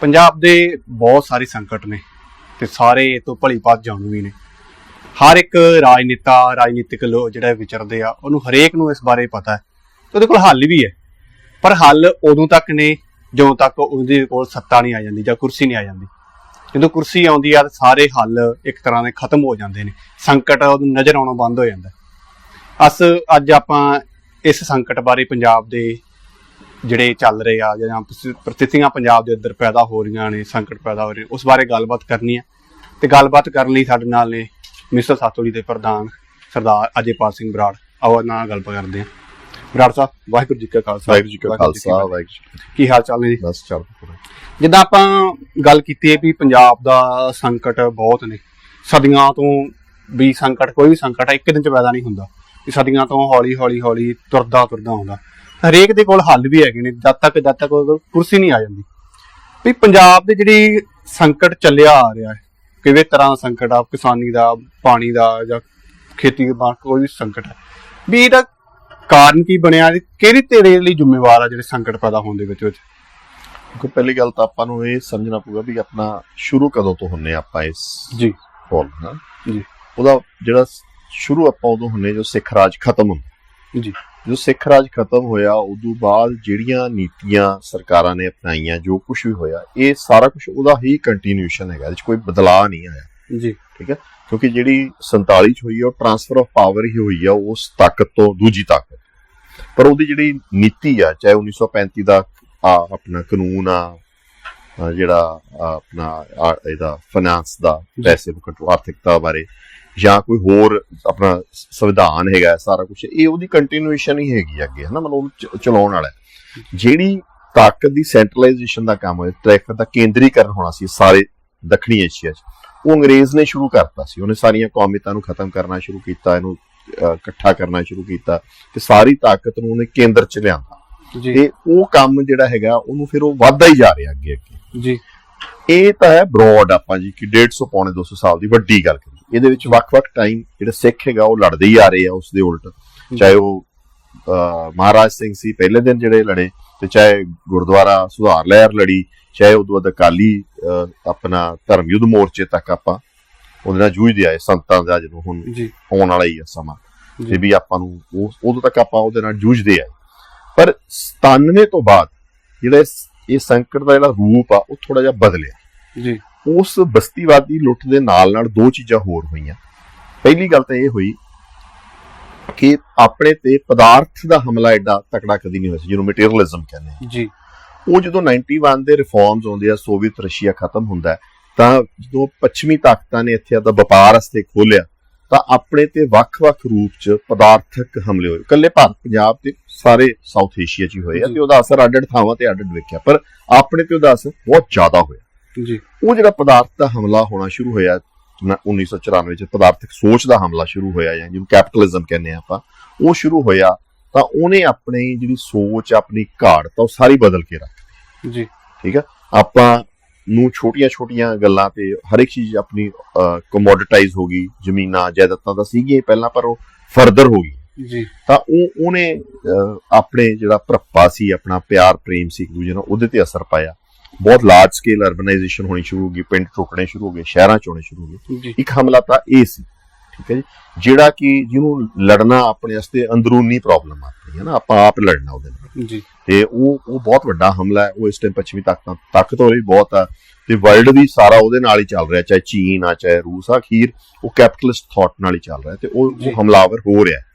ਪੰਜਾਬ ਦੇ ਬਹੁਤ ਸਾਰੇ ਸੰਕਟ ਨੇ ਤੇ ਸਾਰੇ ਇਹ ਤੋਂ ਭਲੀ ਭਾਤ ਜਾਣੂ ਵੀ ਨੇ। ਹਰ ਇੱਕ ਰਾਜਨੇਤਾ, ਰਾਜਨੀਤਿਕ ਲੋਕ ਜਿਹੜਾ ਵਿਚਰਦੇ ਆ, ਉਹਨੂੰ ਹਰੇਕ ਨੂੰ ਇਸ ਬਾਰੇ ਪਤਾ ਹੈ। ਉਹਦੇ ਕੋਲ ਹੱਲ ਵੀ ਹੈ। ਪਰ ਹੱਲ ਉਦੋਂ ਤੱਕ ਨੇ, ਜਦੋਂ ਤੱਕ ਉਹਦੇ ਕੋਲ ਸੱਤਾ ਨਹੀਂ ਆ ਜਾਂਦੀ ਜਾਂ ਕੁਰਸੀ ਨਹੀਂ ਆ ਜਾਂਦੀ। ਜਦੋਂ ਕੁਰਸੀ ਆਉਂਦੀ ਆ ਤਾਂ ਸਾਰੇ ਹੱਲ ਇੱਕ ਤਰ੍ਹਾਂ ਦੇ ਖਤਮ ਹੋ ਜਾਂਦੇ ਨੇ। ਸੰਕਟ ਉਹਨੂੰ ਨਜ਼ਰ ਆਉਣਾ ਬੰਦ ਹੋ ਜਾਂਦਾ। ਅਸ, ਅੱਜ ਆਪਾਂ ਇਸ ਸੰਕਟ ਬਾਰੇ ਪੰਜਾਬ ਦੇ ਜਿਹੜੇ ਚੱਲ ਰਹੇ ਆ ਜਾਂ ਪ੍ਰਸਥਿਤੀਆਂ ਪੰਜਾਬ ਦੇ ਅੰਦਰ ਪੈਦਾ ਹੋ ਰਹੀਆਂ ਨੇ ਸੰਕਟ ਪੈਦਾ ਹੋ ਰਹੇ ਉਸ ਬਾਰੇ ਗੱਲਬਾਤ ਕਰਨੀ ਹੈ ਤੇ ਗੱਲਬਾਤ ਕਰਨ ਲਈ ਸਾਡੇ ਨਾਲ ਨੇ ਮਿਸਟਰ ਸਾਤੋੜੀ ਦੇ ਪ੍ਰਧਾਨ ਸਰਦਾਰ ਅਜੇਪਾਲ ਸਿੰਘ ਬਰਾੜ। ਆਓ ਨਾਲ ਗੱਲ ਕਰਦੇ ਹਾਂ ਬਰਾੜ ਸਾਹਿਬ ਵਾਹਿਗੁਰੂ ਜੀ ਕਾ ਖਾਲਸਾ। ਵਾਹਿਗੁਰੂ ਜੀ ਕਾ ਖਾਲਸਾ। ਵਾਹਿਗੁਰੂ ਜੀ ਕੀ ਹਾਲ ਚਾਲ ਨੇ। ਬਸ ਚੱਲ ਜਿੱਦਾਂ ਆਪਾਂ ਗੱਲ ਕੀਤੀ ਹੈ ਵੀ ਪੰਜਾਬ ਦਾ ਸੰਕਟ ਬਹੁਤ ਨੇ। ਸਦੀਆਂ ਤੋਂ ਵੀ ਸੰਕਟ ਕੋਈ ਵੀ ਸੰਕਟ ਇੱਕ ਦਿਨ ਚ ਪੈਦਾ ਨਹੀਂ ਹੁੰਦਾ। ਸਦੀਆਂ ਤੋਂ ਹੌਲੀ ਹੌਲੀ ਹੌਲੀ ਤੁਰਦਾ ਤੁਰਦਾ ਆਉਂਦਾ ਹਰੇਕ ਦੇ ਕੋਲ ਹੱਲ ਵੀ ਹੈਗੇ ਨੇ ਜਦ ਤੱਕ ਜਦ ਤੱਕ ਉਹਦੇ ਕੋਲ ਕੁਰਸੀ ਨਹੀਂ ਆ ਜਾਂਦੀ। ਵੀ ਪੰਜਾਬ ਦੇ ਜਿਹੜੀ ਸੰਕਟ ਚੱਲਿਆ ਆ ਰਿਹਾ ਹੈ ਕਿਵੇਂ ਤਰ੍ਹਾਂ ਸੰਕਟ ਆ ਕਿਸਾਨੀ ਦਾ ਪਾਣੀ ਦਾ ਜਾਂ ਖੇਤੀ ਦਾ ਕੋਈ ਵੀ ਸੰਕਟ ਹੈ। ਵੀ ਇਹਦਾ ਕਾਰਨ ਕੀ ਬਣਿਆ ਕਿਹੜੀ ਤੇਰੇ ਲਈ ਜ਼ਿੰਮੇਵਾਰ ਆ ਜਿਹੜੇ ਸੰਕਟ ਪੈਦਾ ਹੋਣ ਦੇ ਵਿੱਚ ਵਿੱਚ? ਕਿਉਂਕਿ ਪਹਿਲੀ ਗੱਲ ਤਾਂ ਆਪਾਂ ਨੂੰ ਇਹ ਸਮਝਣਾ ਪਊਗਾ ਵੀ ਆਪਣਾ ਸ਼ੁਰੂ ਕਦੋਂ ਤੋਂ ਹੁੰਨੇ ਆਪਾਂ ਇਸ ਜੀ। ਫੋਲ ਹਾਂ ਜੀ। ਉਹਦਾ ਜਿਹੜਾ ਸ਼ੁਰੂ ਆਪਾਂ ਉਦੋਂ ਹੁੰਨੇ ਜੋ ਸਿੱਖ ਰਾਜ ਖਤਮ ਹੁੰਦਾ। ਜੀ। ਜੋ ਸਿੱਖ ਰਾਜ ਖਤਮ ਹੋਇਆ ਉਦੋਂ ਬਾਅਦ ਜਿਹੜੀਆਂ ਨੀਤੀਆਂ ਸਰਕਾਰਾਂ ਨੇ ਅਪਣਾਈਆਂ ਜੋ ਕੁਝ ਵੀ ਹੋਇਆ ਇਹ ਸਾਰਾ ਕੁਝ ਉਹਦਾ ਹੀ ਕੰਟੀਨਿਊਸ਼ਨ ਹੈਗਾ ਇਹਦੇ ਵਿੱਚ ਕੋਈ ਬਦਲਾਅ ਨਹੀਂ ਆਇਆ। ਜੀ। ਕਿਉਂਕਿ ਜਿਹੜੀ 47 ਚ ਹੋਈ ਆ ਉਹ ਟਰਾਂਸਫਰ ਆਫ ਪਾਵਰ ਹੀ ਹੋਈ ਆ ਉਸ ਤਾਕਤ ਤੋਂ ਦੂਜੀ ਤਾਕਤ ਪਰ ਉਹਦੀ ਜਿਹੜੀ ਨੀਤੀ ਆ ਚਾਹੇ 1935 ਦਾ ਆ ਆਪਣਾ ਕਾਨੂੰਨ ਆ ਜਿਹੜਾ ਆਪਣਾ ਇਹਦਾ ਫਾਈਨਾਂਸ ਦਾ। ਪੈਸੇ ਕੰਟਰੋਲ ਆਰਥਿਕਤਾ ਬਾਰੇ ਜਾਂ ਕੋਈ ਹੋਰ ਆਪਣਾ ਸੰਵਿਧਾਨ ਹੈਗਾ ਸਾਰਾ ਕੁਝ ਇਹ ਉਹਦੀ ਕੰਟੀਨਿਊਏਸ਼ਨ ਹੀ ਹੈਗੀ ਅੱਗੇ ਹਨਾ ਮਤਲਬ ਚਲਾਉਣ ਵਾਲਾ। ਜਿਹੜੀ ਤਾਕਤ ਦੀ ਸੈਂਟਰਲਾਈਜੇਸ਼ਨ ਦਾ ਕੰਮ ਹੋਇਆ ਟ੍ਰੈਫਿਕ ਦਾ ਕੇਂਦਰੀਕਰਨ ਹੋਣਾ ਸੀ ਸਾਰੇ ਦੱਖਣੀ ਏਸ਼ੀਆ 'ਚ ਉਹ ਅੰਗਰੇਜ਼ ਨੇ ਸ਼ੁਰੂ ਕਰਤਾ ਸੀ। ਉਹਨੇ ਸਾਰੀਆਂ ਕੌਮੀਅਤਾਂ ਨੂੰ ਖਤਮ ਕਰਨਾ ਸ਼ੁਰੂ ਕੀਤਾ ਇਹਨੂੰ ਇਕੱਠਾ ਕਰਨਾ ਸ਼ੁਰੂ ਕੀਤਾ ਤੇ ਸਾਰੀ ਤਾਕਤ ਨੂੰ ਉਹਨੇ ਕੇਂਦਰ 'ਚ ਲਿਆਂਦਾ। ਜੀ। ਤੇ ਉਹ ਕੰਮ ਜਿਹੜਾ ਹੈਗਾ ਉਹਨੂੰ ਫਿਰ ਉਹ ਵੱਧਦਾ ਹੀ ਜਾ ਰਿਹਾ ਅੱਗੇ ਅੱਗੇ ਜੀ। ਇਹ ਤਾਂ ਹੈ ਬ੍ਰੌਡ ਆਪਾਂ ਜੀ ਕਿ 150 ਪੌਣੇ 200 ਸਾਲ ਦੀ ਵੱਡੀ ਗੱਲ ਕਰੀਏ। ਇਹਦੇ ਵਿੱਚ ਵੱਖ-ਵੱਖ ਟਾਈਮ ਜਿਹੜਾ ਸਿੱਖ ਹੈਗਾ ਉਹ ਲੜਦੇ ਹੀ ਆ ਰਹੇ ਆ ਉਸ ਦੇ ਉਲਟ। ਚਾਹੇ ਉਹ ਮਹਾਰਾਜ ਸਿੰਘ ਸੀ ਪਹਿਲੇ ਦਿਨ ਜਿਹੜੇ ਲੜੇ ਤੇ ਚਾਹੇ ਗੁਰਦੁਆਰਾ ਸੁਧਾਰ ਲਹਿਰ ਲੜੀ ਚਾਹੇ ਉਦੋਂ ਬਾਅਦ ਅਕਾਲੀ ਆਪਣਾ ਧਰਮ ਯੁੱਧ ਮੋਰਚੇ ਤੱਕ ਆਪਾਂ ਉਹਦੇ ਨਾਲ ਜੂਝਦੇ ਆਏ ਸੰਤਾਂ ਦਾ ਜਦੋਂ ਹੁਣ ਆਉਣ ਵਾਲਾ ਹੀ ਆ ਸਮਾਂ। ਜੀ। ਤੇ ਵੀ ਆਪਾਂ ਨੂੰ ਉਹ ਉਦੋਂ ਤੱਕ ਆਪਾਂ ਉਹਦੇ ਨਾਲ ਜੂਝਦੇ ਆਏ। ਪਰ 97 ਤੋਂ ਬਾਅਦ ਜਿਹੜਾ ਇਹ ਸੰਕਟ ਦਾ ਜਿਹੜਾ ਰੂਪ ਆ ਉਹ ਥੋੜਾ ਜਿਹਾ ਬਦਲਿਆ। ਜੀ। ਉਸ ਬਸਤੀਵਾਦੀ ਲੁੱਟ ਦੇ ਨਾਲ ਨਾਲ ਦੋ ਚੀਜ਼ਾਂ ਹੋਰ ਹੋਈਆਂ। ਪਹਿਲੀ ਗੱਲ ਤਾਂ ਇਹ ਹੋਈ ਕਿ ਆਪਣੇ ਤੇ ਪਦਾਰਥ ਦਾ ਹਮਲਾ ਐਡਾ ਤਕੜਾ ਕਦੀ ਨਹੀਂ ਹੋਇਆ ਸੀ ਜਿਹਨੂੰ ਮਟੀਰੀਅਲਿਜ਼ਮ ਕਹਿੰਦੇ ਆ। ਜੀ। ਉਹ ਜਦੋਂ 91 ਦੇ ਰਿਫਾਰਮਸ ਆਉਂਦੇ ਆ ਸੋਵੀਅਤ ਰਸ਼ੀਆ ਖਤਮ ਹੁੰਦਾ ਤਾਂ ਜਦੋਂ ਪੱਛਮੀ ਤਾਕਤਾਂ ਨੇ ਇੱਥੇ ਆਪਦਾ ਵਪਾਰ ਵਾਸਤੇ ਖੋਲਿਆ ਤਾਂ ਆਪਣੇ ਤੇ ਵੱਖ-ਵੱਖ ਰੂਪ ਚ ਪਦਾਰਥਕ ਹਮਲੇ ਹੋਏ। ਇਕੱਲੇ ਭਾਰਤ ਪੰਜਾਬ ਤੇ ਸਾਰੇ ਸਾਊਥ ਏਸ਼ੀਆ ਚ ਹੀ ਹੋਏ ਆ। ਤੇ ਉਹਦਾ ਅਸਰ ਅੱਡ-ਅੱਡ ਥਾਵਾਂ ਤੇ ਅੱਡ-ਅੱਡ ਵੇਖਿਆ। ਪਰ ਆਪਣੇ ਤੇ ਉਹਦਾ ਅਸਰ ਬਹੁਤ ਜ਼ਿਆਦਾ ਹੋਇਆ। ਜੀ। ਉਹ ਜਿਹੜਾ ਪਦਾਰਥ ਦਾ ਹਮਲਾ ਹੋਣਾ ਸ਼ੁਰੂ ਹੋਇਆ ਨ- 1994 ਚ ਪਦਾਰਥਕ ਸੋਚ ਦਾ ਹਮਲਾ ਸ਼ੁਰੂ ਹੋਇਆ ਜਾਂ ਜਿਹਨੂੰ ਕੈਪੀਟਲਿਜ਼ਮ ਕਹਿੰਦੇ ਆ ਆਪਾਂ ਉਹ ਸ਼ੁਰੂ ਹੋਇਆ ਤਾਂ ਉਹਨੇ ਆਪਣੀ ਜਿਹੜੀ ਸੋਚ ਆਪਣੀ ਘਾੜ ਤਾਂ ਉਹ ਸਾਰੀ ਬਦਲ ਕੇ ਰੱਖ ਜੀ। ਠੀਕ ਆ ਆਪਾਂ ਨੂੰ ਛੋਟੀਆਂ-ਛੋਟੀਆਂ ਗੱਲਾਂ ਤੇ ਹਰ ਇੱਕ ਚੀਜ਼ ਆਪਣੀ ਕਮੋਡਿਟਾਈਜ਼ ਹੋ ਗਈ ਜ਼ਮੀਨਾਂ ਜਾਇਦਾਦਾਂ ਤਾਂ ਸੀਗੀਆਂ ਪਹਿਲਾਂ ਪਰ ਉਹ ਫਰਦਰ ਹੋ ਗਈ। ਜੀ। ਤਾਂ ਉਹ ਉਹਨੇ ਆਪਣੇ ਜਿਹੜਾ ਭਰਪਾ ਸੀ ਆਪਣਾ ਪਿਆਰ ਪ੍ਰੇਮ ਸੀ ਇੱਕ ਦੂਜੇ ਨਾਲ ਉਹਦੇ ਤੇ ਅਸਰ ਪਾਇਆ। ਬਹੁਤ ਲਾਰਜ ਸਕੇਲ ਅਰਬਨਾਈਜੇਸ਼ਨ ਹੋਣੀ ਸ਼ੁਰੂ ਹੋ ਗਈ ਪਿੰਡ ਟੁੱਟਣੇ ਸ਼ੁਰੂ ਹੋ ਗਏ ਸ਼ਹਿਰਾਂ ਚ ਹੋਣੇ ਸ਼ੁਰੂ ਹੋ ਗਏ। ਇੱਕ ਹਮਲਾ ਤਾਂ ਇਹ ਸੀ ਠੀਕ ਹੈ ਜੀ ਜਿਹੜਾ ਕਿ ਜਿਹਨੂੰ ਲੜਨਾ ਆਪਣੇ ਵਾਸਤੇ ਅੰਦਰੂਨੀ ਪ੍ਰੋਬਲਮ ਆਪਣੀ ਹੈ ਨਾ ਆਪਾਂ ਆਪ ਲੜਨਾ ਉਹਦੇ ਨਾਲ। ਜੀ। ਤੇ ਉਹ ਉਹ ਬਹੁਤ ਵੱਡਾ ਹਮਲਾ ਹੈ ਉਹ ਇਸ ਟਾਈਮ ਪੱਛਮੀ ਤਾਕਤਾਂ ਤਾਕਤ ਹੋ ਰਹੀ ਬਹੁਤ ਆ। ਤੇ ਵਰਲਡ ਵੀ ਸਾਰਾ ਉਹਦੇ ਨਾਲ ਹੀ ਚੱਲ ਰਿਹਾ ਚਾਹੇ ਚੀਨ ਆ ਚਾਹੇ ਰੂਸ ਆ ਅਖੀਰ ਉਹ ਕੈਪੀਟਲਿਸਟ ਥਾਟ ਨਾਲ ਹੀ ਚੱਲ ਰਿਹਾ ਤੇ। ਉਹ ਹਮਲਾਵਰ ਹੋ ਰਿਹਾ।